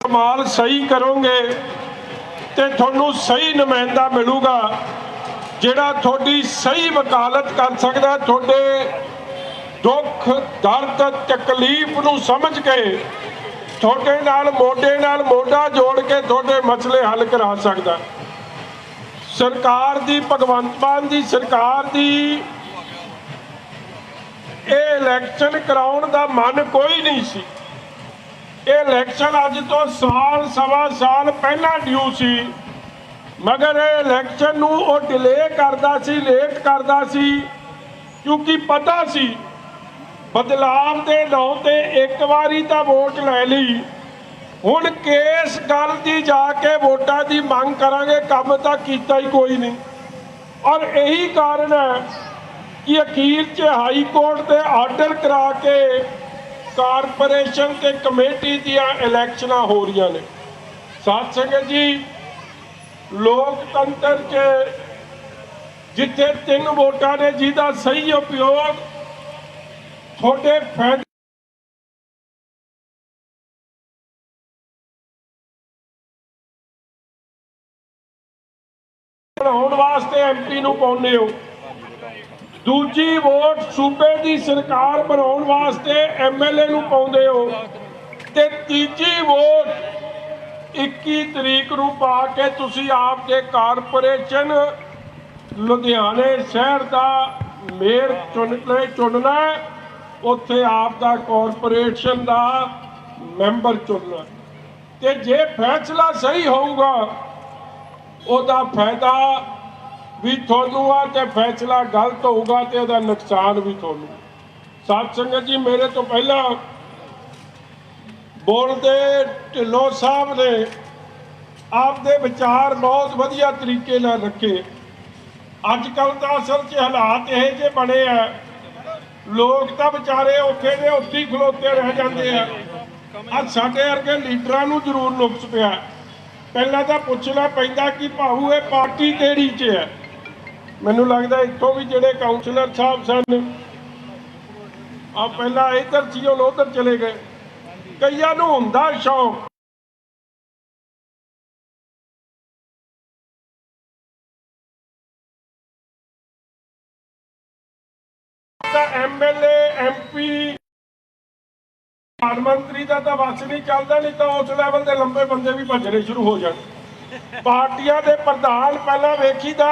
ਕਮਾਲ ਸਹੀ ਕਰੋਗੇ ਤੇ ਤੁਹਾਨੂੰ ਸਹੀ ਨੁਮਾਇੰਦਾ ਮਿਲੂਗਾ, ਜਿਹੜਾ ਤੁਹਾਡੀ ਸਹੀ ਵਕਾਲਤ ਕਰ ਸਕਦਾ, ਤੁਹਾਡੇ ਦੁੱਖ, ਦਰਦ, ਤਕਲੀਫ ਨੂੰ ਸਮਝ ਕੇ ਤੁਹਾਡੇ ਨਾਲ, ਮੋਢੇ ਨਾਲ ਮੋਢਾ ਜੋੜ ਕੇ ਤੁਹਾਡੇ ਮਸਲੇ ਹੱਲ ਕਰਾ ਸਕਦਾ। ਸਰਕਾਰ ਦੀ, ਭਗਵੰਤ ਮਾਨ ਦੀ ਸਰਕਾਰ ਦੀ ਇਹ ਇਲੈਕਸ਼ਨ ਕਰਾਉਣ ਦਾ ਮਨ ਕੋਈ ਨਹੀਂ ਸੀ। ਇਹ ਇਲੈਕਸ਼ਨ ਅੱਜ ਤੋਂ ਸਾਲ, ਸਵਾ ਸਾਲ ਪਹਿਲਾਂ ਡਿਊ ਸੀ। ਮਗਰ ਇਹ ਇਲੈਕਸ਼ਨ ਨੂੰ ਉਹ ਡਿਲੇ ਕਰਦਾ ਸੀ ਲੇਟ ਕਰਦਾ ਸੀ। ਕਿਉਂਕਿ ਪਤਾ ਸੀ, ਬਦਲਾਵ ਦੇ ਨਾਂ ਤੇ ਇੱਕ ਵਾਰੀ ਤਾਂ ਵੋਟ ਲੈ ਲਈ। ਹੁਣ ਕੇਸ ਗੱਲ ਦੀ ਜਾ ਕੇ ਵੋਟਾਂ ਦੀ ਮੰਗ ਕਰਾਂਗੇ, ਕੰਮ ਤਾਂ ਕੀਤਾ ਹੀ ਕੋਈ ਨਹੀਂ। ਔਰ ਇਹੀ ਕਾਰਨ ਹੈ ਕਿ ਅਖੀਰ 'ਚ ਹਾਈ ਕੋਰਟ ਦੇ ਆਰਡਰ ਕਰਾ ਕੇ ਕਾਰਪੋਰੇਸ਼ਨ ਤੇ ਕਮੇਟੀ ਦੀਆਂ ਇਲੈਕਸ਼ਨਾਂ ਹੋ ਰਹੀਆਂ ਨੇ। ਸਾਧ ਸੰਗਤ ਜੀ, ਲੋਕਤੰਤਰ 'ਚ ਜਿੱਥੇ ਤਿੰਨ ਵੋਟਾਂ ਨੇ, ਜਿਹਦਾ ਸਹੀ ਉਪਯੋਗ ਤੁਹਾਡੇ ਫਾਇਦੇ ਬਣਾਉਣ ਵਾਸਤੇ ਐਮਪੀ ਨੂੰ ਪਾਉਂਦੇ ਹੋ। ਦੂਜੀ ਵੋਟ ਸੂਬੇ ਦੀ ਸਰਕਾਰ ਬਣਾਉਣ ਵਾਸਤੇ ਐਮਐਲਏ ਨੂੰ ਪਾਉਂਦੇ ਹੋ। ਤੇ ਤੀਜੀ ਵੋਟ 21 ਤਰੀਕ ਨੂੰ ਪਾ ਕੇ ਤੁਸੀਂ ਆਪ ਦੇ ਕਾਰਪੋਰੇਸ਼ਨ ਲੁਧਿਆਣੇ ਸ਼ਹਿਰ ਦਾ ਮੇਅਰ ਚੁਣ ਚੁਣਨਾ ਉੱਥੇ ਆਪ ਦਾ ਕਾਰਪੋਰੇਸ਼ਨ ਦਾ ਮੈਂਬਰ ਚੁਣਨਾ ਤੇ ਜੇ ਫੈਸਲਾ ਸਹੀ ਹੋਊਗਾ, ਉਹਦਾ ਫਾਇਦਾ ਵੀ ਤੁਹਾਨੂੰ ਆ ਤੇ ਫੈਸਲਾ ਗਲਤ ਹੋਊਗਾ ਤੇ ਉਹਦਾ ਨੁਕਸਾਨ ਵੀ ਤੁਹਾਨੂੰ। ਸਾਧ ਸੰਗਤ ਜੀ, ਮੇਰੇ ਤੋਂ ਪਹਿਲਾਂ ਬੋਲਦੇ ਢਿੱਲੋਂ ਸਾਹਿਬ ਨੇ ਆਪਦੇ ਵਿਚਾਰ ਬਹੁਤ ਵਧੀਆ ਤਰੀਕੇ ਨਾਲ ਰੱਖੇ। ਅੱਜ ਕੱਲ ਤਾਂ ਅਸਲ 'ਚ ਹਾਲਾਤ ਇਹ ਜੇ ਬਣੇ ਆ। ਲੋਕ ਤਾਂ ਵਿਚਾਰੇ ਉੱਥੇ ਦੇ ਉੱਥੇ ਹੀ ਖਲੋਤੇ ਰਹਿ ਜਾਂਦੇ ਆ। ਅੱਜ ਸਾਡੇ ਵਰਗੇ ਲੀਡਰਾਂ ਨੂੰ ਜ਼ਰੂਰ ਨੁਕਸ ਪਿਆ। ਪਹਿਲਾਂ ਤਾਂ ਪੁੱਛਣਾ ਪੈਂਦਾ ਕਿ ਭਾਊ, ਇਹ ਪਾਰਟੀ ਕਿਹੜੀ 'ਚ ਹੈ? ਮੈਨੂੰ ਲੱਗਦਾ ਇੱਥੋਂ ਵੀ ਜਿਹੜੇ ਕਾਉਂਸਲਰ ਸਾਹਿਬ ਸਨ ਆ ਪਹਿਲਾਂ ਇੱਧਰ ਸੀ, ਹੁਣ ਉੱਧਰ ਚਲੇ ਗਏ। ਕਈਆਂ ਨੂੰ ਹੁੰਦਾ ਸ਼ੌਕ। ਐਮਐਲਏ ਐਮਪੀ ਪ੍ਰਧਾਨ ਮੰਤਰੀ ਦਾ ਤਾਂ ਵਸ ਨਹੀਂ ਚੱਲਦਾ, ਨਹੀਂ ਤਾਂ ਉਸ ਲੈਵਲ ਦੇ ਲੰਬੇ ਬੰਦੇ ਵੀ ਭੱਜਣੇ ਸ਼ੁਰੂ ਹੋ ਜਾਣ। ਪਾਰਟੀਆਂ ਦੇ ਪ੍ਰਧਾਨ ਪਹਿਲਾਂ ਵੇਖੀਦਾ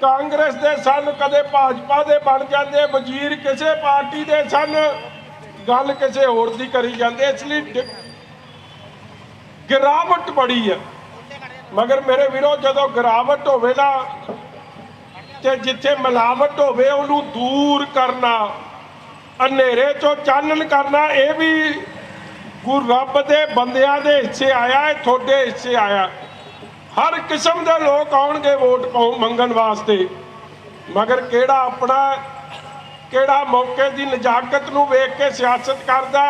ਕਾਂਗਰਸ ਦੇ ਸਨ, ਕਦੇ ਭਾਜਪਾ ਦੇ ਬਣ ਜਾਂਦੇ, ਵਜ਼ੀਰ ਕਿਸੇ ਪਾਰਟੀ ਦੇ ਸਨ। ਗੱਲ ਕਿਸੇ ਹੋਰ ਦੀ ਕਰੀ ਜਾਂਦੇ, ਇਸ ਲਈ ਗਿਰਾਵਟ ਬੜੀ ਹੈ ਮਗਰ ਮੇਰੇ ਵੀਰੋ, ਜਦੋਂ ਗਿਰਾਵਟ ਹੋਵੇ ਨਾ, ਤੇ ਜਿੱਥੇ ਮਿਲਾਵਟ ਹੋਵੇ, ਉਹਨੂੰ ਦੂਰ ਕਰਨਾ, ਹਨੇਰੇ ਚੋਂ ਚਾਨਣ ਕਰਨਾ, ਇਹ ਵੀ ਗੁਰੂ ਰੱਬ ਦੇ ਬੰਦਿਆਂ ਦੇ ਹਿੱਸੇ ਆਇਆ ਹੈ ਤੁਹਾਡੇ ਹਿੱਸੇ ਆਇਆ। ਹਰ ਕਿਸਮ ਦੇ ਲੋਕ ਆਉਣਗੇ ਵੋਟ ਪਾਉਣ ਮੰਗਣ ਵਾਸਤੇ। ਮਗਰ ਕਿਹੜਾ ਆਪਣਾ, ਕਿਹੜਾ ਮੌਕੇ ਦੀ ਨਜਾਕਤ ਨੂੰ ਵੇਖ ਕੇ ਸਿਆਸਤ ਕਰਦਾ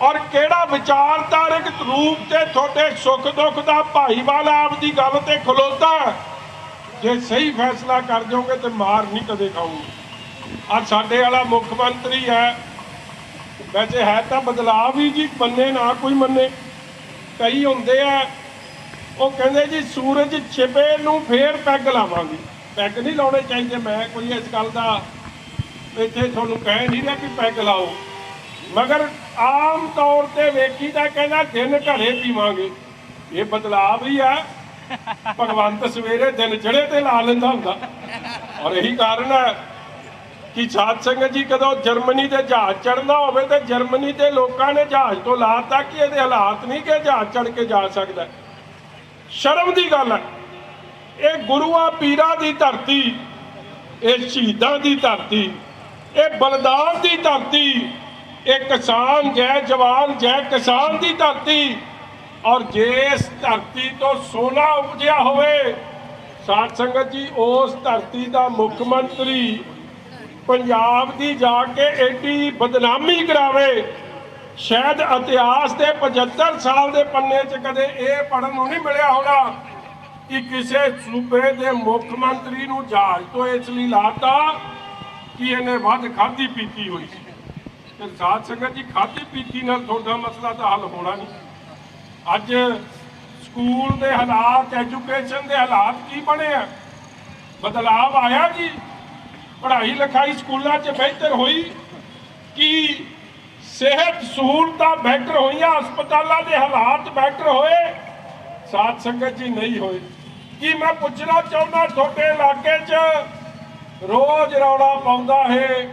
ਔਰ ਕਿਹੜਾ ਵਿਚਾਰਧਾਰਕ ਰੂਪ ਤੇ ਤੁਹਾਡੇ ਸੁੱਖ ਦੁੱਖ ਦਾ ਭਾਈਵਾਲ ਆਪ ਦੀ ਗੱਲ ਤੇ ਖਲੋਤਾ ਜੇ ਸਹੀ ਫੈਸਲਾ ਕਰ ਜਾਓਗੇ ਤੇ ਮਾਰ ਨਹੀਂ ਕਦੇ ਖਾਓਗੇ ਅੱਜ ਸਾਡੇ ਵਾਲਾ ਮੁੱਖ ਮੰਤਰੀ ਹੈ। ਵੈਸੇ ਹੈ ਤਾਂ ਬਦਲਾਵ ਹੀ ਜੀ, ਮੰਨੇ ਨਾ ਕੋਈ ਮੰਨੇ। ਕਈ ਹੁੰਦੇ ਆ ਉਹ ਕਹਿੰਦੇ ਜੀ, ਸੂਰਜ ਛਿਪੇ ਨੂੰ ਫੇਰ ਪੈਗ ਲਾਵਾਂਗੇ। ਪੈਗ ਨਹੀਂ ਲਾਉਣੇ ਚਾਹੀਦੇ। ਮੈਂ ਕੋਈ ਇਸ ਗੱਲ ਦਾ ਇੱਥੇ ਤੁਹਾਨੂੰ ਕਹਿ ਨਹੀਂ ਰਿਹਾ ਕਿ ਪੈਗ ਲਾਓ। ਮਗਰ ਆਮ ਤੌਰ ਤੇ ਵੇਖੀਦਾ ਕਹਿੰਦਾ, ਦਿਨ ਘਰੇ ਪੀਵਾਂਗੇ। ਇਹ ਬਦਲਾਵ ਹੀ ਆ। ਭਗਵੰਤ ਸਵੇਰੇ ਦਿਨ ਚੜੇ ਤੇ ਲਾ ਲੈਂਦਾ ਹੁੰਦਾ। ਔਰ ਇਹੀ ਕਾਰਨ ਹੈ ਕਿ ਸਾਧ ਸੰਗਤ ਜੀ ਕਦੋਂ ਜਰਮਨੀ ਦੇ ਜਹਾਜ਼ ਚੜਨਾ ਹੋਵੇ ਤੇ ਜਰਮਨੀ ਦੇ ਲੋਕਾਂ ਨੇ ਜਹਾਜ਼ ਤੋਂ ਲਾਤਾ ਕਿ ਇਹਦੇ ਹਾਲਾਤ ਨਹੀਂ ਕਿ ਜਹਾਜ਼ ਚੜ ਕੇ ਜਾ ਸਕਦਾ। ਸ਼ਰਮ ਦੀ ਗੱਲ ਹੈ। ਇਹ ਗੁਰੂਆਂ ਪੀਰਾਂ ਦੀ ਧਰਤੀ, ਇਹ ਸ਼ਹੀਦਾਂ ਦੀ ਧਰਤੀ, ਇਹ ਬਲਦਾਨ ਦੀ ਧਰਤੀ, ਇਹ ਕਿਸਾਨ ਜੈ ਜਵਾਨ, ਜੈ ਕਿਸਾਨ ਦੀ ਧਰਤੀ। ਔਰ ਜੇ ਇਸ ਧਰਤੀ ਤੋਂ ਸੋਨਾ ਉਪਜਿਆ ਹੋਵੇ, ਸਾਧ ਸੰਗਤ ਜੀ, ਉਸ ਧਰਤੀ ਦਾ ਮੁੱਖ ਮੰਤਰੀ ਪੰਜਾਬ ਦੀ ਜਾ ਕੇ ਐਡੀ ਬਦਨਾਮੀ ਕਰਾਵੇ। ਸ਼ਾਇਦ ਇਤਿਹਾਸ ਦੇ 75 ਸਾਲ ਦੇ ਪੰਨੇ 'ਚ ਕਦੇ ਇਹ ਪੜਨ ਨੂੰ ਨਹੀਂ ਮਿਲਿਆ ਹੋਣਾ ਕਿ ਕਿਸੇ ਸੂਬੇ ਦੇ ਮੁੱਖ ਮੰਤਰੀ ਨੂੰ ਜਹਾਜ਼ ਤੋਂ ਇਸ ਲਈ ਲਾਤਾ ਕਿ ਇਹਨੇ ਵੱਧ ਖਾਧੀ ਪੀਤੀ ਹੋਈ ਸੀ। ਤੇ ਸਾਧ ਸੰਗਤ ਜੀ, ਖਾਧੀ ਪੀਤੀ ਨਾਲ ਤੁਹਾਡਾ ਮਸਲਾ ਤਾਂ ਹੱਲ ਹੋਣਾ ਨਹੀਂ। ਅੱਜ ਸਕੂਲ ਦੇ ਹਾਲਾਤ, ਐਜੂਕੇਸ਼ਨ ਦੇ ਹਾਲਾਤ ਕੀ ਬਣੇ ਆ? ਬਦਲਾਵ ਆਇਆ ਜੀ? ਪੜ੍ਹਾਈ ਲਿਖਾਈ ਸਕੂਲਾਂ 'ਚ ਬਿਹਤਰ ਹੋਈ ਕੀ ਸਿਹਤ ਸਹੂਲਤਾਂ ਬਿਹਤਰ ਹੋਈਆਂ, ਹਸਪਤਾਲਾਂ ਦੇ ਹਾਲਾਤ ਬਿਹਤਰ ਹੋਏ, ਸਾਧ ਸੰਗਤ ਜੀ ਨਹੀਂ ਹੋਏ। ਕੀ ਮੈਂ ਪੁੱਛਣਾ ਚਾਹੁੰਦਾ ਤੁਹਾਡੇ ਇਲਾਕੇ 'ਚ ਰੋਜ਼ ਰੌਲਾ ਪਾਉਂਦਾ ਹੈ?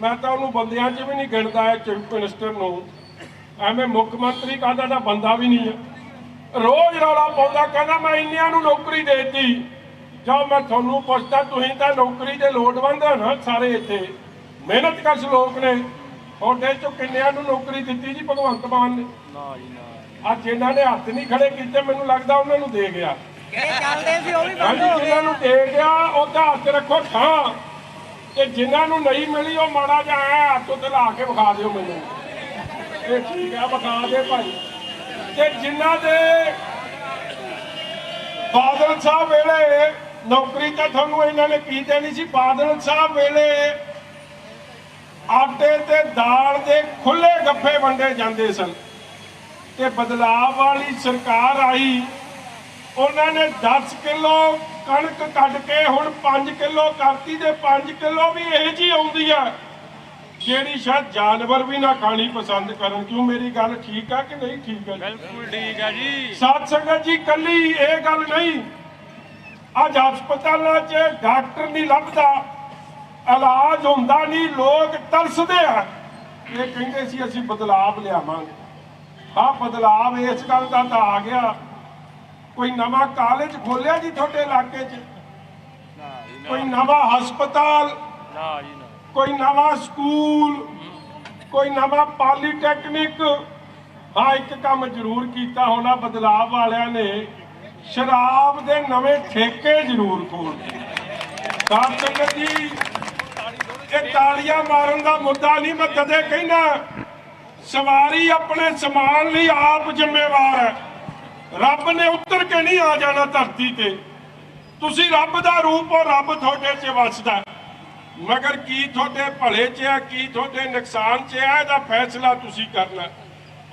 ਮੈਂ ਤਾਂ ਉਹਨੂੰ ਬੰਦਿਆਂ 'ਚ ਵੀ ਨਹੀਂ ਗਿਣਦਾ ਹੈ ਚੀਫ ਮਿਨਿਸਟਰ ਨੂੰ। ਐਵੇਂ ਮੁੱਖ ਮੰਤਰੀ ਕਹਿੰਦਾ ਤਾਂ ਬੰਦਾ ਵੀ ਨਹੀਂ ਹੈ ਰੋਜ਼ ਰੌਲਾ ਪਾਉਂਦਾ, ਕਹਿੰਦਾ ਮੈਂ ਇੰਨਿਆਂ ਨੂੰ ਨੌਕਰੀ ਦੇ ਦਿੱਤੀ। ਜੋ ਮੈਂ ਤੁਹਾਨੂੰ ਪੁੱਛਦਾ, ਤੁਸੀਂ ਤਾਂ ਨੌਕਰੀ ਦੇ ਲੋੜਵੰਦ ਹੋ ਨਾ ਸਾਰੇ ਇੱਥੇ। ਮਿਹਨਤ ਕਸ਼ ਲੋਕ ਨੇ। ਤੁਹਾਡੇ ਚੋਂ ਕਿੰਨਿਆਂ ਨੂੰ ਨੌਕਰੀ ਦਿੱਤੀ ਜੀ ਭਗਵੰਤ ਮਾਨ ਨੇ? ਨਾ ਜੀ ਨਾ ਅੱਜ ਨੇ ਹੱਥ ਨਹੀਂ ਖੜੇ ਕੀਤੇ ਮੈਨੂੰ ਲੱਗਦਾ ਉਹਨਾਂ ਨੂੰ ਦੇ ਗਿਆ। ਇਹ ਚੱਲਦੇ ਸੀ ਉਹ ਵੀ ਬੰਦ ਹਾਂਜੀ ਹੋ ਗਏ। ਜਿਨ੍ਹਾਂ ਨੂੰ ਦੇ ਗਿਆ ਉਹਦਾ ਹੱਥ ਰੱਖੋ ਠਾਂ ਤੇ ਜਿਨ੍ਹਾਂ ਨੂੰ ਨਹੀਂ ਮਿਲੀ ਉਹ ਮਾੜਾ ਜਿਹਾ ਹੱਥ ਉੱਤੇ ਲਾ ਕੇ ਵਿਖਾ ਦਿਓ ਮੈਨੂੰ। ਇਹ ਠੀਕ ਆ ਵਿਖਾ ਦੇ ਭਾਈ। ਤੇ ਜਿਨ੍ਹਾਂ ਦੇ ਬਾਦਲ ਸਾਹਿਬ ਵੇਲੇ ਨੌਕਰੀ ਤਾਂ ਤੁਹਾਨੂੰ ਇਹਨਾਂ ਨੇ ਕੀ ਦੇਣੀ ਸੀ ਬਾਦਲ ਸਾਹਿਬ ਵੇਲੇ ਆਟੇ ਤੇ ਦਾਲ ਦੇ ਖੁੱਲੇ ਗੱਫੇ ਵੰਡੇ ਜਾਂਦੇ ਸਨ। ਤੇ ਬਦਲਾਵ ਵਾਲੀ ਸਰਕਾਰ ਆਈ। ਉਹਨਾਂ ਨੇ 10 ਕਿਲੋ ਕਣਕ ਕੱਢ ਕੇ ਹੁਣ 5 ਕਿਲੋ ਕਰਤੀ ਤੇ 5 ਕਿਲੋ ਵੀ ਇਹ ਜੀ ਆਉਂਦੀ ਆ। ਜਿਹੜੀ ਸ਼ਾਇਦ ਜਾਨਵਰ ਵੀ ਨਾ ਖਾਣੀ ਪਸੰਦ ਕਰਨ। ਕਿਉਂ ਮੇਰੀ ਗੱਲ ਠੀਕ ਆ ਕਿ ਨਹੀਂ ਠੀਕ ਆ? ਬਿਲਕੁਲ ਠੀਕ ਹੈ ਜੀ। ਸਾਧ ਸੰਗਤ ਜੀ ਕੱਲੀ ਇਹ ਗੱਲ ਨਹੀਂ। ਅੱਜ ਹਸਪਤਾਲਾਂ 'ਚ ਡਾਕਟਰ ਨਹੀਂ ਲੱਭਦਾ। ਇਲਾਜ ਹੁੰਦਾ ਨਹੀਂ, ਲੋਕ ਤਰਸਦੇ ਆ ਇਹ ਕਹਿੰਦੇ ਸੀ, ਅਸੀਂ ਬਦਲਾਵ ਲਿਆਵਾਂਗੇ। ਆ ਬਦਲਾਵ ਇਸ ਗੱਲ ਦਾ ਤਾਂ ਆ ਗਿਆ। ਕੋਈ ਨਵਾਂ ਕਾਲਜ ਖੋਲਿਆ ਜੀ ਤੁਹਾਡੇ ਇਲਾਕੇ 'ਚ? ਕੋਈ ਨਵਾਂ ਹਸਪਤਾਲ? ਨਾ ਜੀ ਨਾ ਕੋਈ ਨਵਾਂ ਸਕੂਲ? ਕੋਈ ਨਵਾਂ ਪੋਲੀਟੈਕਨਿਕ? ਹਾਂ, ਇੱਕ ਕੰਮ ਜ਼ਰੂਰ ਕੀਤਾ ਹੋਣਾ ਬਦਲਾਵ ਵਾਲਿਆਂ ਨੇ। ਸ਼ਰਾਬ ਦੇ ਨਵੇਂ ਠੇਕੇ ਜ਼ਰੂਰ ਖੋਲ੍ਹੇ ਦਿੱਤੇ ਸੰਗਤ ਜੀ ਇਹ ਤਾਲੀਆਂ ਮਾਰਨ ਦਾ ਮੁੱਦਾ ਨਹੀਂ ਮੈਂ ਕਦੇ ਕਹਿੰਦਾ। ਸਵਾਰੀ ਆਪਣੇ ਸਮਾਨ ਲਈ ਆਪ ਜ਼ਿੰਮੇਵਾਰ ਹੈ। ਰੱਬ ਨੇ ਉੱਤਰ ਕੇ ਨਹੀਂ ਆ ਜਾਣਾ ਧਰਤੀ ਤੇ। ਤੁਸੀਂ ਰੱਬ ਦਾ ਰੂਪ ਹੋ ਰੱਬ ਤੁਹਾਡੇ 'ਚ ਵਸਦਾ ਮਗਰ ਕੀ ਤੁਹਾਡੇ ਭਲੇ 'ਚ ਹੈ, ਕੀ ਤੁਹਾਡੇ ਨੁਕਸਾਨ 'ਚ ਹੈ, ਇਹਦਾ ਫੈਸਲਾ ਤੁਸੀਂ ਕਰਨਾ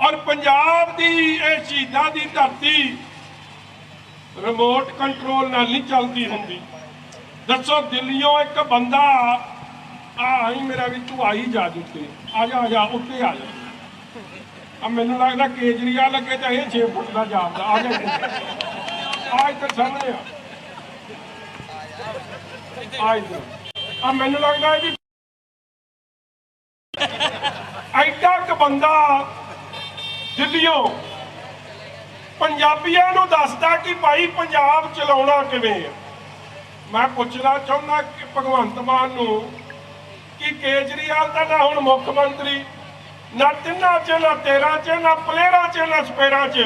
ਔਰ ਪੰਜਾਬ ਦੀ ਇਹ ਸ਼ਹੀਦਾਂ ਦੀ ਧਰਤੀ ਰਿਮੋਟ ਕੰਟਰੋਲ ਨਾਲ ਨਹੀਂ ਚੱਲਦੀ ਹੁੰਦੀ। ਦੱਸੋ ਦਿੱਲੀੋਂ ਇੱਕ ਬੰਦਾ ਆ ਆਈ ਮੇਰਾ ਵੀ ਤੂੰ ਆਈ ਜਾ ਉੱਤੇ ਆ ਜਾ ਆ ਜਾ ਉੱਤੇ ਆ ਜਾ। ਆ ਮੈਨੂੰ ਲੱਗਦਾ ਕੇਜਰੀਵਾਲ ਲੱਗੇ ਤਾਂ ਇਹ 6 ਫੁੱਟ ਦਾ ਜਾਪਦਾ ਆ ਜਾ ਆ ਇੱਥੇ ਸਾਹਮਣੇ ਆ। ਆ ਇੱਧਰ। ਆ ਮੈਨੂੰ ਲੱਗਦਾ ਹੈ ਜੀ ਐਡਾ ਕ ਬੰਦਾ ਦਿੱਲੀੋਂ ਪੰਜਾਬੀਆਂ ਨੂੰ ਦੱਸਦਾ ਕਿ ਭਾਈ ਪੰਜਾਬ ਚਲਾਉਣਾ ਕਿਵੇਂ ਆ। ਮੈਂ ਪੁੱਛਣਾ ਚਾਹੁੰਦਾ ਕਿ ਭਗਵੰਤ ਮਾਨ ਨੂੰ ਕਿ ਕੇਜਰੀਵਾਲ ਤਾਂ ਨਾ ਹੁਣ ਮੁੱਖ ਮੰਤਰੀ, ਨਾ ਤਿੰਨਾਂ ਚ, ਨਾ ਤੇਰਾਂ ਚ, ਨਾ ਪਲੇਰਾਂ ਚ, ਨਾ ਸਪੇਰਾਂ ਚ,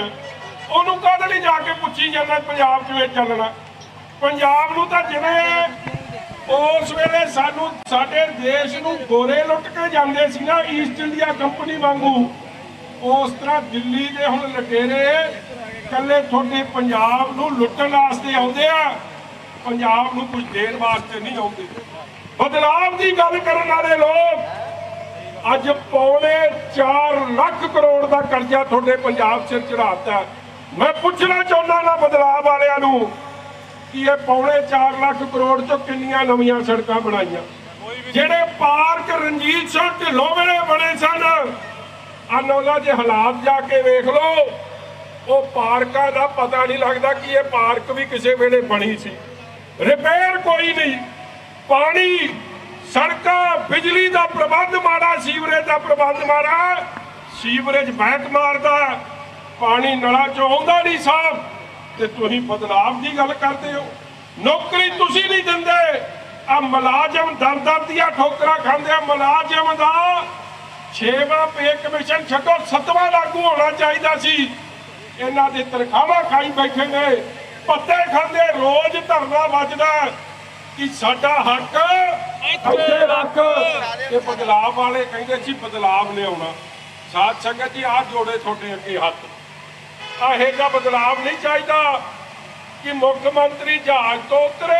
ਉਹਨੂੰ ਕਾਹਦੇ ਲਈ ਜਾ ਕੇ ਪੁੱਛੀ ਜਾਂਦਾ ਪੰਜਾਬ ਕਿਵੇਂ ਚੱਲਣਾ? ਪੰਜਾਬ ਨੂੰ ਤਾਂ ਜਿਵੇਂ ਉਸ ਵੇਲੇ ਸਾਨੂੰ, ਸਾਡੇ ਦੇਸ਼ ਨੂੰ ਗੋਰੇ ਲੁੱਟ ਕੇ ਜਾਂਦੇ ਸੀ ਨਾ ਈਸਟ ਇੰਡੀਆ ਕੰਪਨੀ ਵਾਂਗੂ, ਉਸ ਤਰ੍ਹਾਂ ਦਿੱਲੀ ਦੇ ਹੁਣ ਲਟੇਰੇ ਕੱਲੇ ਤੁਹਾਡੇ ਪੰਜਾਬ ਨੂੰ ਲੁੱਟਣ ਵਾਸਤੇ ਆਉਂਦੇ ਆ, ਪੰਜਾਬ ਨੂੰ ਕੁਝ ਦੇਣ ਵਾਸਤੇ ਨਹੀਂ ਆਉਂਦੇ। ਬਦਲਾਵ ਦੀ ਗੱਲ ਕਰਨ ਵਾਲੇ ਲੋਕ, ਅੱਜ ਪੌਣੇ 4 ਲੱਖ ਕਰੋੜ ਦਾ ਕਰਜ਼ਾ ਤੁਹਾਡੇ ਪੰਜਾਬ ਚ ਚੜਾਤਾ ਮੈਂ ਪੁੱਛਣਾ ਚਾਹੁੰਦਾ ਨਾ ਬਦਲਾਵ ਵਾਲਿਆਂ ਨੂੰ ਕਿ ਇਹ ਪੌਣੇ 4 ਲੱਖ ਕਰੋੜ ਚੋਂ ਕਿੰਨੀਆਂ ਨਵੀਆਂ ਸੜਕਾਂ ਬਣਾਈਆਂ? ਜਿਹੜੇ ਪਾਰਕ ਰਣਜੀਤ ਸਿੰਘ ਢਿੱਲੋਂ ਵੇਲੇ ਬਣੇ ਸਨ, ਅਨੋਲਾ ਦੇ ਹਾਲਾਤ ਜਾ ਕੇ ਵੇਖ ਲਓ। ਉਹ ਪਾਰਕਾਂ ਦਾ ਪਤਾ ਨਹੀਂ ਲੱਗਦਾ ਕਿ ਇਹ ਪਾਰਕ ਵੀ ਕਿਸੇ ਵੇਲੇ ਬਣੀ ਸੀ। ਰਿਪੇਅਰ ਕੋਈ ਨਹੀਂ। ਪਾਣੀ, ਸੜਕਾਂ, ਬਿਜਲੀ ਦਾ ਪ੍ਰਬੰਧ ਮਾੜਾ, ਸੀਵਰੇਜ ਦਾ ਪ੍ਰਬੰਧ ਮਾੜਾ। ਸੀਵਰੇਜ ਬੈਕ ਮਾਰਦਾ, ਪਾਣੀ ਨਲਾਂ ਚੋਂ ਆਉਂਦਾ ਨਹੀਂ ਸਾਫ਼। ਤੇ ਤੁਸੀਂ ਬਦਲਾਵ ਦੀ ਗੱਲ ਕਰਦੇ ਹੋ। ਨੌਕਰੀ ਤੁਸੀਂ ਨਹੀਂ ਦਿੰਦੇ। ਆ ਮੁਲਾਜ਼ਮ ਦਰ ਦੀਆਂ ਠੋਕਰਾਂ ਖਾਂਦੇ ਆ। ਮੁਲਾਜ਼ਮ ਦਾ ਛੇਵਾਂ ਪੇ ਕਮਿਸ਼ਨ ਛੱਡੋ, ਸੱਤਵਾਂ ਲਾਗੂ ਹੋਣਾ ਚਾਹੀਦਾ ਸੀ। ਇਹਨਾਂ ਦੇ ਤਨਖਾਹਾਂ ਖਾਈ ਬੈਠੇ ਨੇ। ਪੱਤੇ ਖਾਂਦੇ, ਰੋਜ਼ ਧਰਨਾ ਵੱਜਦਾ। ਕਿ ਸਾਡਾ ਹੱਕ ਇੱਥੇ ਰੱਖ। ਇਹ ਬਦਲਾਵ ਵਾਲੇ ਕਹਿੰਦੇ ਸੀ ਬਦਲਾਵ ਲਿਆਉਣਾ। ਸਾਧ ਸੰਗਤ ਜੀ ਆਹ ਜੋੜੇ ਤੁਹਾਡੇ ਅੱਗੇ ਹੱਥ। ਆਹ ਇਹਦਾ ਬਦਲਾਵ ਨਹੀਂ ਚਾਹੀਦਾ ਕਿ ਮੁੱਖ ਮੰਤਰੀ ਜਹਾਜ਼ ਤੋਂ ਉਤਰੇ।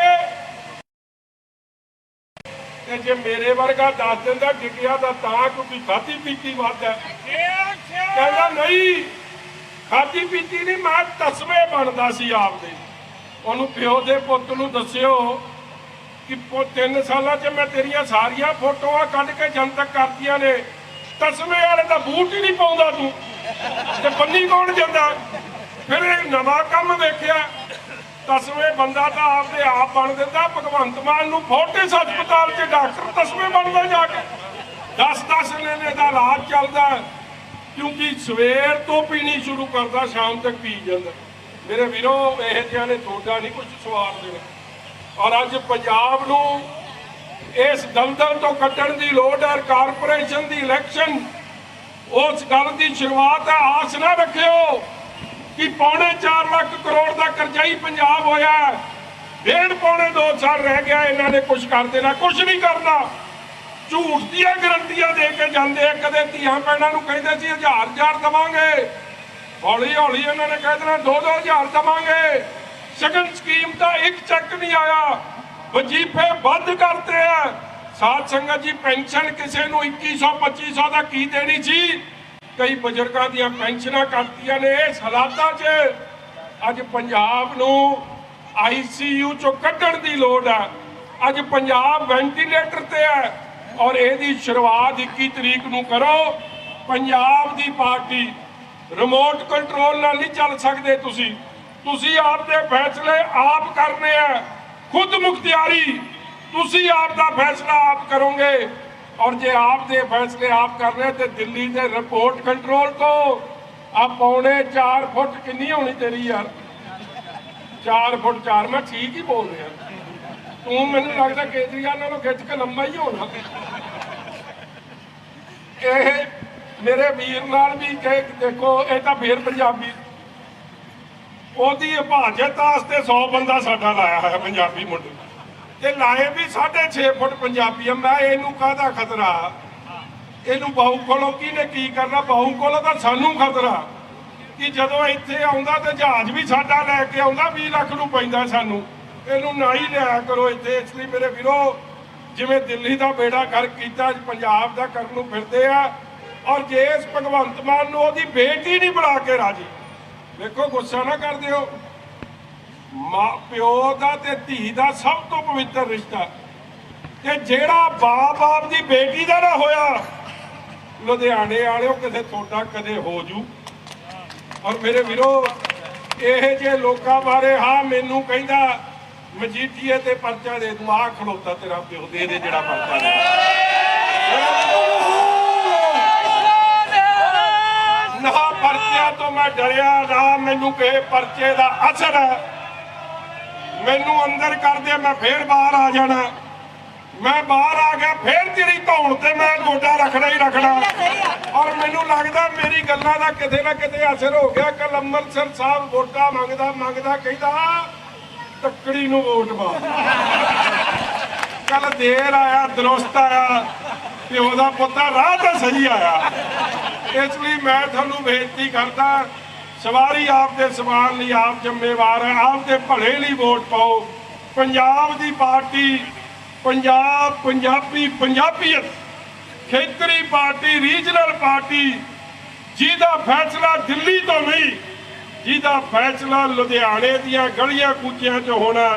ਤੇ ਜੇ ਮੇਰੇ ਵਰਗਾ ਦੱਸ ਦਿੰਦਾ ਡਿੱਗਿਆ ਦਾ ਤਾਂ ਕਿਉਂਕਿ ਖਾਧੀ ਪੀਤੀ ਵੱਧ ਹੈ। ਕਹਿੰਦਾ ਨਹੀਂ ਖਾਦੀ ਪੀਤੀ ਨਹੀਂ ਮੈਂ ਤਸਵੇਂ ਬਣਦਾ ਸੀ ਆਪਦੇ। ਉਹਨੂੰ ਪਿਓ ਦੇ ਪੁੱਤ ਨੂੰ ਦੱਸਿਓ ਕਿ ਪੋ ਤਿੰਨ ਸਾਲਾਂ 'ਚ ਮੈਂ ਤੇਰੀਆਂ ਸਾਰੀਆਂ ਫੋਟੋਆਂ ਕੱਢ ਕੇ ਜਨਤਕ ਕਰਤੀਆਂ ਨੇ। ਤਸਵੇਂ ਵਾਲੇ ਦਾ ਬੂਟ ਹੀ ਨਹੀਂ ਪਾਉਂਦਾ ਤੂੰ। ਤੇ ਬੰਨੀ ਕੌਣ ਜਾਂਦਾ ਫਿਰ ਇਹ ਨਵਾਂ ਕੰਮ ਵੇਖਿਆ। ਤਸਵੇਂ ਬੰਦਾ ਤਾਂ ਆਪਦੇ ਆਪ ਬਣ ਦਿੰਦਾ। ਭਗਵੰਤ ਮਾਨ ਨੂੰ ਫੋਰਟਿਸ ਹਸਪਤਾਲ 'ਚ ਡਾਕਟਰ ਤਸਵੇਂ ਬਣਦਾ ਜਾ ਕੇ। 10-10 ਦਿਨ ਦਾ ਇਲਾਜ ਚੱਲਦਾ। ਕਿਉਂਕਿ ਸਵੇਰ ਤੋਂ ਪੀਣੀ ਸ਼ੁਰੂ ਕਰਦਾ, ਸ਼ਾਮ ਤੱਕ ਪੀ ਜਾਂਦਾ। ਮੇਰੇ ਵੀਰੋ, ਇਹ ਜਿਹਾ ਨੇ ਤੁਹਾਡਾ ਨਹੀਂ ਕੁਝ ਸਵਾਰ ਦੇਣਾ। ਔਰ ਅੱਜ ਪੰਜਾਬ ਨੂੰ ਇਸ ਦਲਦਲ ਤੋਂ ਕੱਢਣ ਦੀ ਲੋੜ ਹੈ ਕਾਰਪੋਰੇਸ਼ਨ ਦੀ ਇਲੈਕਸ਼ਨ, ਉਸ ਗੱਲ ਦੀ ਸ਼ੁਰੂਆਤ ਹੈ। ਆਸ ਨਾ ਰੱਖਿਓ ਕਿ ਪੌਣੇ 4 ਲੱਖ ਕਰੋੜ ਦਾ ਕਰਜ਼ਾਈ ਪੰਜਾਬ ਹੋਇਆ ਹੈ। ਡੇਢ ਪੌਣੇ 2 ਸਾਲ ਰਹਿ ਗਿਆ, ਇਹਨਾਂ ਨੇ ਕੁਝ ਕਰ ਦੇਣਾ ਕੁਝ ਨਹੀਂ ਕਰਨਾ। ਝੂਠ ਦੀਆਂ ਗਰੰਟੀਆਂ ਦੇ ਕੇ ਜਾਂਦੇ ਆ, ਕਦੇ ਧੀਆਂ ਭੈਣਾਂ ਨੂੰ ਕਹਿੰਦੇ ਸੀ, ਹਜ਼ਾਰ ਹਜ਼ਾਰ ਦਵਾਂਗੇ। ਹੌਲੀ ਹੌਲੀ ਇਹਨਾਂ ਨੇ ਕਹਿ ਦੇਣਾ ਦੋ ਦੋ ਹਜ਼ਾਰ ਦਵਾਂਗੇ। ਸ਼ਗਨ ਸਕੀਮ ਦਾ ਇੱਕ ਚੱਕ ਨਹੀਂ ਆਇਆ। ਵਜੀਫੇ ਬੰਦ ਕਰਤੇ ਆ। ਸਾਧ ਸੰਗਤ ਜੀ, ਪੈਨਸ਼ਨ ਕਿਸੇ ਨੂੰ 2100 2500 ਦਾ ਕੀ ਦੇਣੀ ਸੀ? ਕਈ ਬਜ਼ੁਰਗਾਂ ਦੀਆਂ ਪੈਨਸ਼ਨਾਂ ਕੱਟਤੀਆਂ ਨੇ ਇਸ ਹਾਲਾਤਾਂ 'ਚ। ਅੱਜ ਪੰਜਾਬ ਨੂੰ ਆਈਸੀਯੂ ਚੋਂ ਕੱਢਣ ਦੀ ਲੋੜ ਹੈ ਅੱਜ ਪੰਜਾਬ ਵੈਂਟੀਲੇਟਰ ਤੇ ਹੈ ਔਰ ਇਹਦੀ ਸ਼ੁਰੂਆਤ 21 ਤਰੀਕ ਨੂੰ ਕਰੋ। ਪੰਜਾਬ ਦੀ ਪਾਰਟੀ, ਰਿਮੋਟ ਕੰਟਰੋਲ ਨਾਲ ਨਹੀਂ ਚੱਲ ਸਕਦੇ ਤੁਸੀਂ। ਤੁਸੀਂ ਆਪਦੇ ਫੈਸਲੇ ਆਪ ਕਰਨੇ ਆ। ਖੁਦ ਮੁਖਤਿਆਰੀ, ਤੁਸੀਂ ਆਪ ਦਾ ਫੈਸਲਾ ਆਪ ਕਰੋਗੇ। ਔਰ ਜੇ ਆਪ ਦੇ ਫੈਸਲੇ ਆਪ ਕਰਨੇ ਤੇ ਦਿੱਲੀ ਦੇ ਰਿਪੋਰਟ ਕੰਟਰੋਲ ਤੋਂ। ਆ ਪੌਣੇ 4 ਫੁੱਟ ਕਿੰਨੀ ਹੋਣੀ ਤੇਰੀ ਯਾਰ? 4 ਫੁੱਟ 4 ਮੈਂ ਠੀਕ ਹੀ ਬੋਲ ਰਿਹਾ। ਤੂੰ ਮੈਨੂੰ ਲੱਗਦਾ ਕੇਜਰੀਵਾਲ ਨਾਲੋਂ ਖਿੱਚ ਕੇ ਲੰਮਾ ਹੀ ਹੋਣਾ। ਇਹ ਮੇਰੇ ਵੀਰ ਨਾਲ ਵੀ ਕਹੇ ਦੇਖੋ, ਇਹ ਤਾਂ ਫੇਰ ਪੰਜਾਬੀ। ਉਹਦੀ ਹਿਫਾਜ਼ਤ ਵਾਸਤੇ 100 ਬੰਦਾ ਸਾਡਾ ਲਾਇਆ ਹੋਇਆ ਪੰਜਾਬੀ ਮੁੰਡੇ। ਤੇ ਲਾਏ ਵੀ 6.5 ਫੁੱਟ ਪੰਜਾਬੀ ਆ, ਮੈਂ ਇਹਨੂੰ ਕਾਹਦਾ ਖਤਰਾ? ਇਹਨੂੰ ਬਾਹੂ ਕੋਲੋਂ ਕਿਹਨੇ ਕੀ ਕਰਨਾ? ਬਾਹੂ ਕੋਲੋਂ ਤਾਂ ਸਾਨੂੰ ਖਤਰਾ ਕਿ ਜਦੋਂ ਇੱਥੇ ਆਉਂਦਾ ਤੇ ਜਹਾਜ਼ ਵੀ ਸਾਡਾ ਲੈ ਕੇ ਆਉਂਦਾ 20 ਲੱਖ ਨੂੰ ਪੈਂਦਾ ਸਾਨੂੰ। ਇਹਨੂੰ ਨਾ ਹੀ ਲਿਆ ਕਰੋ ਇੱਥੇ, ਇਸ ਲਈ ਮੇਰੇ ਵੀਰੋ, ਜਿਵੇਂ ਦਿੱਲੀ ਦਾ ਬੇੜਾ ਕਰ ਕੀਤਾ, ਪੰਜਾਬ ਦਾ ਕਰਨ ਨੂੰ ਫਿਰਦੇ ਆ, ਔਰ ਜੇ ਇਸ ਭਗਵੰਤ ਮਾਨ ਨੂੰ ਉਹਦੀ ਬੇਟੀ ਨਹੀਂ ਬੁਲਾ ਕੇ ਰਾਜੀ ਦੇਖੋ ਗੁੱਸਾ ਨਾ ਕਰ ਦਿਓ ਮਾਂ ਪਿਓ ਦਾ ਤੇ ਧੀ ਦਾ ਸਭ ਤੋਂ ਪਵਿੱਤਰ ਰਿਸ਼ਤਾ। ਤੇ ਜਿਹੜਾ ਬਾਪ-ਬਾਪ ਦੀ ਬੇਟੀ ਦਾ ਨਾ ਹੋਇਆ, ਲੁਧਿਆਣੇ ਵਾਲਿਓ ਕਿਤੇ ਤੁਹਾਡਾ ਕਦੇ ਹੋ ਜੂ। ਔਰ ਮੇਰੇ ਵੀਰੋ, ਇਹ ਜੇ ਲੋਕਾਂ ਬਾਰੇ ਹਾਂ ਮੈਨੂੰ ਕਹਿੰਦਾ, ਮਜੀਠੀਏ ਤੇ ਪਰਚਾ ਦੇ ਦੂੰ, ਆਹ ਖਲੋਤਾ ਤੇਰਾ ਪਿਓ, ਦੇ ਦੇ ਜਿਹੜਾ ਪਰਚਾ ਦੇ। ਪਰਚਿਆਂ ਤੋਂ ਮੈਂ ਡਰਿਆ ਨਾ ਮੈਨੂੰ ਕਿਸੇ ਪਰਚੇ ਦਾ ਅਸਰ ਹੈ। ਮੈਨੂੰ ਅੰਦਰ ਕਰ ਮੈਂ ਫੇਰ ਬਾਹਰ ਆ ਜਾਣਾ। ਮੈਂ ਬਾਹਰ ਆ ਗਿਆ, ਫੇਰ ਤੇਰੀ ਧੌਣ ਤੇ ਮੈਂ ਗੋਡਾ ਰੱਖਣਾ ਹੀ ਰੱਖਣਾ। ਔਰ ਮੈਨੂੰ ਲੱਗਦਾ ਮੇਰੀ ਗੱਲਾਂ ਦਾ ਕਿਤੇ ਨਾ ਕਿਤੇ ਅਸਰ ਹੋ ਗਿਆ। ਕੱਲ ਅੰਮ੍ਰਿਤਸਰ ਸਾਹਿਬ ਵੋਟਾਂ ਮੰਗਦਾ ਮੰਗਦਾ ਕਹਿੰਦਾ, ਤੱਕੜੀ ਨੂੰ ਵੋਟ ਪਾ। ਕੱਲ ਦੇਰ ਆਇਆ, ਦਰੁਸਤ ਆਇਆ, ਪਿਓ ਦਾ ਪੁੱਤਾ ਰਾਹ ਤਾਂ ਸਹੀ ਆਇਆ। ਇਸ ਲਈ ਮੈਂ ਤੁਹਾਨੂੰ ਬੇਨਤੀ ਕਰਦਾ, ਸਵਾਰੀ ਆਪ ਦੇ ਸਵਾਲ ਲਈ ਆਪ ਜ਼ਿੰਮੇਵਾਰ ਹੈ ਆਪ ਦੇ ਭਲੇ ਲਈ ਵੋਟ ਪਾਓ। ਪੰਜਾਬ ਦੀ ਪਾਰਟੀ, ਪੰਜਾਬ, ਪੰਜਾਬੀ, ਪੰਜਾਬੀਅਤ, ਖੇਤਰੀ ਪਾਰਟੀ, ਰੀਜਨਲ ਪਾਰਟੀ, ਜਿਹਦਾ ਫੈਸਲਾ ਦਿੱਲੀ ਤੋਂ ਨਹੀਂ, ਜਿਹਦਾ ਫੈਸਲਾ ਲੁਧਿਆਣੇ ਦੀਆਂ ਗਲੀਆਂ ਕੂਚਿਆਂ 'ਚ ਹੋਣਾ,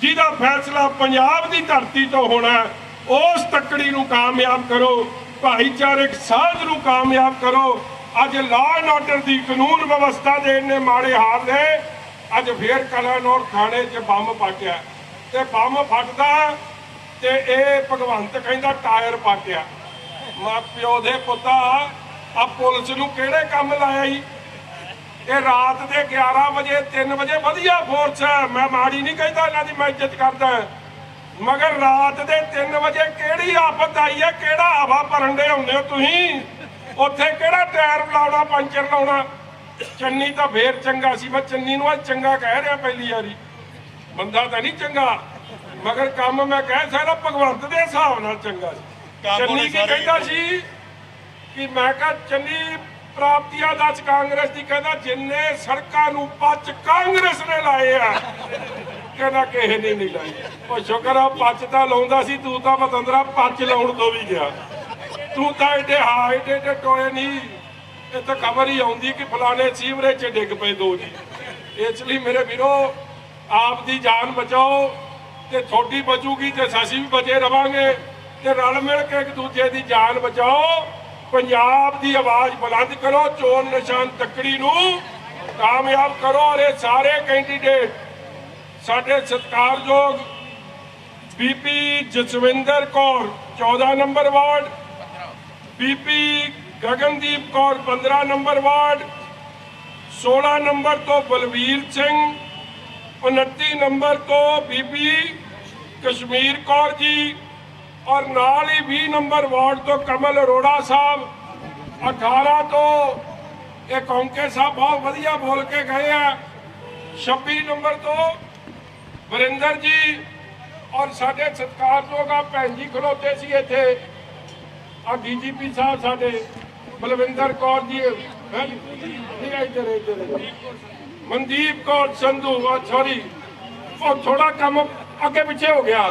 ਜਿਹਦਾ ਫੈਸਲਾ ਪੰਜਾਬ ਦੀ ਧਰਤੀ ਤੋਂ ਹੋਣਾ, ਉਸ ਤੱਕੜੀ ਨੂੰ ਕਾਮਯਾਬ ਕਰੋ। ਭਾਈਚਾਰਕ ਸਾਂਝ ਨੂੰ ਕਾਮਯਾਬ ਕਰੋ। ਅੱਜ ਲਾਅ ਐਂਡ ਆਰਡਰ ਦੀ ਕਾਨੂੰਨ ਵਿਵਸਥਾ ਦੇ ਇੰਨੇ ਮਾੜੇ ਹਾਲ ਨੇ। ਅੱਜ ਫੇਰ ਕਲਾਨੌਰ ਥਾਣੇ 'ਚ ਬੰਬ ਪਾਟਿਆ ਤੇ ਬੰਬ ਫਟਦਾ ਤੇ ਇਹ ਭਗਵੰਤ ਕਹਿੰਦਾ ਟਾਇਰ ਪਾਟਿਆ ਮਾਂ ਪਿਓ ਦੇ ਪੁੱਤਾ ਆ ਪੁਲਿਸ ਨੂੰ ਕਿਹੜੇ ਕੰਮ ਲਾਇਆ ਈ? ਇਹ ਰਾਤ ਦੇ 11 ਵਜੇ 3 ਵਜੇ ਵਧੀਆ ਫੋਰਸ ਹੈ ਮੈਂ ਮਾੜੀ ਨਹੀਂ ਕਹਿੰਦਾ ਇਹਨਾਂ ਦੀ ਮੈਂ ਇੱਜ਼ਤ ਕਰਦਾ। ਮਗਰ ਰਾਤ ਦੇ 3 ਵਜੇ ਕਿਹੜੀ ਆਫਤ ਆਈ ਹੈ? ਕਿਹੜਾ ਹਵਾ ਭਰਨ ਦੇ ਹੁੰਦੇ ਹੋ ਤੁਸੀਂ? ਉੱਥੇ ਕਿਹੜਾ ਟਾਇਰ ਲਾਉਣਾ ਪੰਚਰ ਲਾਉਣਾ? ਚੰਨੀ ਤਾਂ ਫੇਰ ਚੰਗਾ ਸੀ ਮੈਂ ਚੰਨੀ ਨੂੰ ਅੱਜ ਚੰਗਾ ਕਹਿ ਰਿਹਾ ਪਹਿਲੀ ਵਾਰੀ। ਬੰਦਾ ਤਾਂ ਨਹੀਂ ਚੰਗਾ। ਮਗਰ ਕੰਮ ਮੈਂ ਕਹਿ ਸਕਦਾ ਭਗਵੰਤ ਦੇ ਹਿਸਾਬ ਨਾਲ ਚੰਗਾ ਸੀ। ਚੰਨੀ ਕੀ ਕਹਿੰਦਾ ਸੀ ਕਿ ਮੈਂ ਕਹਾ ਚੰਨੀ ਪ੍ਰਾਪਤੀਆਂ ਦੱਸ ਕਾਂਗਰਸ ਦੀ ਕਹਿੰਦਾ ਜਿੰਨੇ ਸੜਕਾਂ ਨੂੰ ਪੱਚ ਕਾਂਗਰਸ ਨੇ ਲਾਏ ਆ। ਕਹਿੰਦਾ ਕਿਸੇ ਨੇ ਨਹੀਂ ਲਾਈ। ਉਹ ਸ਼ੁਕਰ ਆ ਪੱਚ ਤਾਂ ਲਾਉਂਦਾ ਸੀ, ਤੂੰ ਤਾਂ ਬਤੰਦਰਾ ਪੱਚ ਲਾਉਣ ਤੋਂ ਵੀ ਗਿਆ। ਤੂੰ ਤਾਂ ਏਡੇ ਹਾਂ ਏਡੇ ਟੋਏ ਨਹੀਂ ਇਹ ਤਾਂ ਖਬਰ ਹੀ ਆਉਂਦੀ ਕਿ ਫਲਾਣੇ ਸੀਵਰੇਜ 'ਚ ਡਿੱਗ ਪਏ ਦੋ ਜੀ। ਇਸ ਲਈ ਮੇਰੇ ਵੀਰੋ, ਆਪ ਦੀ ਜਾਨ ਬਚਾਓ ਤੇ ਤੁਹਾਡੀ ਬਚੂਗੀ ਤੇ ਅਸੀਂ ਵੀ ਬਚੇ ਰਵਾਂਗੇ ਤੇ ਰਲ ਮਿਲ ਕੇ ਇੱਕ ਦੂਜੇ ਦੀ ਜਾਨ ਬਚਾਓ। ਪੰਜਾਬ ਦੀ ਆਵਾਜ਼ ਬੁਲੰਦ ਕਰੋ, ਚੋਣ ਨਿਸ਼ਾਨ ਤੱਕੜੀ ਨੂੰ ਕਾਮਯਾਬ ਕਰੋ ਔਰ ਸਾਰੇ ਕੈਂਡੀਡੇਟ ਸਾਡੇ ਸਤਿਕਾਰਯੋਗ BP Jaswinder Kaur 14 number ward, BP Gagandeep Kaur 15 number ward 16 number ਤੋਂ ਬਲਵੀਰ ਸਿੰਘ 29 ਨੰਬਰ ਤੋਂ ਬੀਬੀ ਕਸ਼ਮੀਰ ਕੌਰ ਜੀ ਔਰ ਨਾਲ ਹੀ 20 ਨੰਬਰ ਵਾਰਡ ਤੋਂ ਕਮਲ ਅਰੋੜਾ ਸਾਹਿਬ 18 ਤੋਂ ਇਹ ਕੌਂਕੇ ਸਾਹਿਬ ਬਹੁਤ ਵਧੀਆ ਬੋਲ ਕੇ ਗਏ ਆ 26 ਨੰਬਰ ਤੋਂ ਵਰਿੰਦਰ ਜੀ ਔਰ ਸਾਡੇ ਸਤਿਕਾਰਯੋਗ ਆ, ਭੈਣ ਜੀ ਖਲੋਤੇ ਸੀ ਇੱਥੇ। ਆ ਡੀਜੀਪੀ ਸਾਹਿਬ ਸਾਡੇ, ਬਲਵਿੰਦਰ ਕੌਰ ਜੀ, ਹੈ ਇੱਧਰ ਇੱਧਰ ਮਨਦੀਪ ਕੌਰ ਸੰਧੂ ਆ ਸੌਰੀ ਉਹ ਥੋੜਾ ਕੰਮ ਅੱਗੇ ਪਿੱਛੇ ਹੋ ਗਿਆ।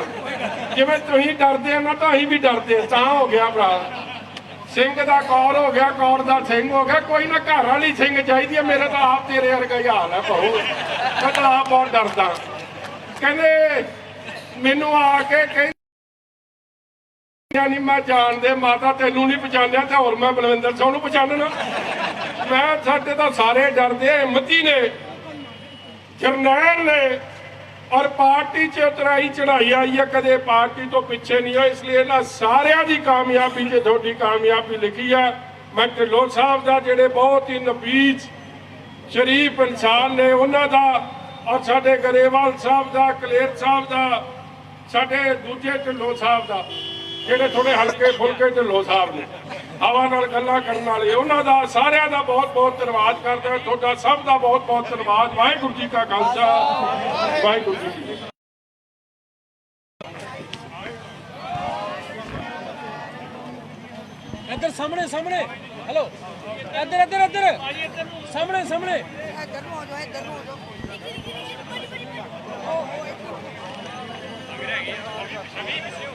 ਜਿਵੇਂ ਤੁਸੀਂ ਡਰਦੇ ਆ ਨਾ, ਤਾਂ ਅਸੀਂ ਵੀ ਡਰਦੇ ਤਾਂ ਹੋ ਗਿਆ ਭਰਾ। ਸਿੰਘ ਦਾ ਕੌਰ ਹੋ ਗਿਆ, ਕੌਰ ਦਾ ਸਿੰਘ ਹੋ ਗਿਆ, ਕੋਈ ਨਾ ਘਰ ਵਾਲੀ ਸਿੰਘ ਚਾਹੀਦੀ ਹੈ, ਮੇਰੇ ਤਾਂ ਆਪ ਤੇਰੇ ਵਰਗਾ ਹੀ ਹਾਲ ਹੈ ਭਾਉ ਮੈਂ ਤਾਂ ਆਪ ਬਹੁਤ ਡਰਦਾ। ਕਹਿੰਦੇ, ਮੈਨੂੰ ਆ ਕੇ ਕਹਿੰਦੇ ਨਹੀਂ ਮੈਂ ਜਾਣਦੇ, ਮਾਤਾ ਤੈਨੂੰ ਨਹੀਂ ਪਛਾਣਿਆ ਤੇ ਹੋਰ ਮੈਂ ਬਲਵਿੰਦਰ ਸਿੰਘ ਨੂੰ ਪਛਾਣਨਾ। ਮੈਂ ਸਾਡੇ ਤਾਂ ਸਾਰੇ ਡਰਦੇ, ਹਿੰਮਤੀ ਨੇ, ਜਰਨੈਲ ਨੇ, ਔਰ ਪਾਰਟੀ 'ਚ ਉਤਰਾਈ ਚੜਾਈ ਆਈ ਹੈ ਕਦੇ ਪਾਰਟੀ ਤੋਂ ਪਿੱਛੇ ਨਹੀਂ ਹੋਏ ਇਸ ਲਈ ਇਹਨਾਂ ਸਾਰਿਆਂ ਦੀ ਕਾਮਯਾਬੀ ਜੇ ਤੁਹਾਡੀ ਕਾਮਯਾਬੀ ਲਿਖੀ ਹੈ ਮੈਂ ਢਿੱਲੋਂ ਸਾਹਿਬ ਦਾ, ਜਿਹੜੇ ਬਹੁਤ ਹੀ ਨਬੀਜ, ਸ਼ਰੀਫ ਇਨਸਾਨ ਨੇ, ਉਹਨਾਂ ਦਾ ਔਰ ਸਾਡੇ ਗਰੇਵਾਲ ਸਾਹਿਬ ਦਾ ਕਲੇਰ ਸਾਹਿਬ ਦਾ ਸਾਡੇ ਦੂਜੇ ਢਿੱਲੋਂ ਸਾਹਿਬ ਦਾ ਜਿਹੜੇ ਥੋੜੇ ਹਲਕੇ ਫੁਲਕੇ ਢਿੱਲੋਂ ਸਾਹਿਬ ਨੇ ਹਵਾ ਨਾਲ ਗੱਲਾਂ ਕਰਨ ਵਾਲੇ ਉਹਨਾਂ ਦਾ ਸਾਰਿਆਂ ਦਾ ਬਹੁਤ ਬਹੁਤ ਧੰਨਵਾਦ ਕਰਦੇ ਹਾਂ। ਤੁਹਾਡਾ ਸਭ ਦਾ ਬਹੁਤ ਬਹੁਤ ਧੰਨਵਾਦ। ਵਾਹਿਗੁਰੂ ਜੀ ਕਾ ਖਾਲਸਾ। ਵਾਹਿਗੁਰੂ ਜੀ ਕੀ ਫਤਿਹ। ਇੱਧਰ ਸਾਹਮਣੇ ਸਾਹਮਣੇ। ਹੈਲੋ ਇੱਧਰ ਇੱਧਰ ਇੱਧਰ। ਸਾਹਮਣੇ ਸਾਹਮਣੇ। ਇੱਧਰ ਨੂੰ ਹੋ ਜਾਓ ਇੱਧਰ ਨੂੰ ਹੋ ਜਾਓ Agora é isso, a gente chama isso,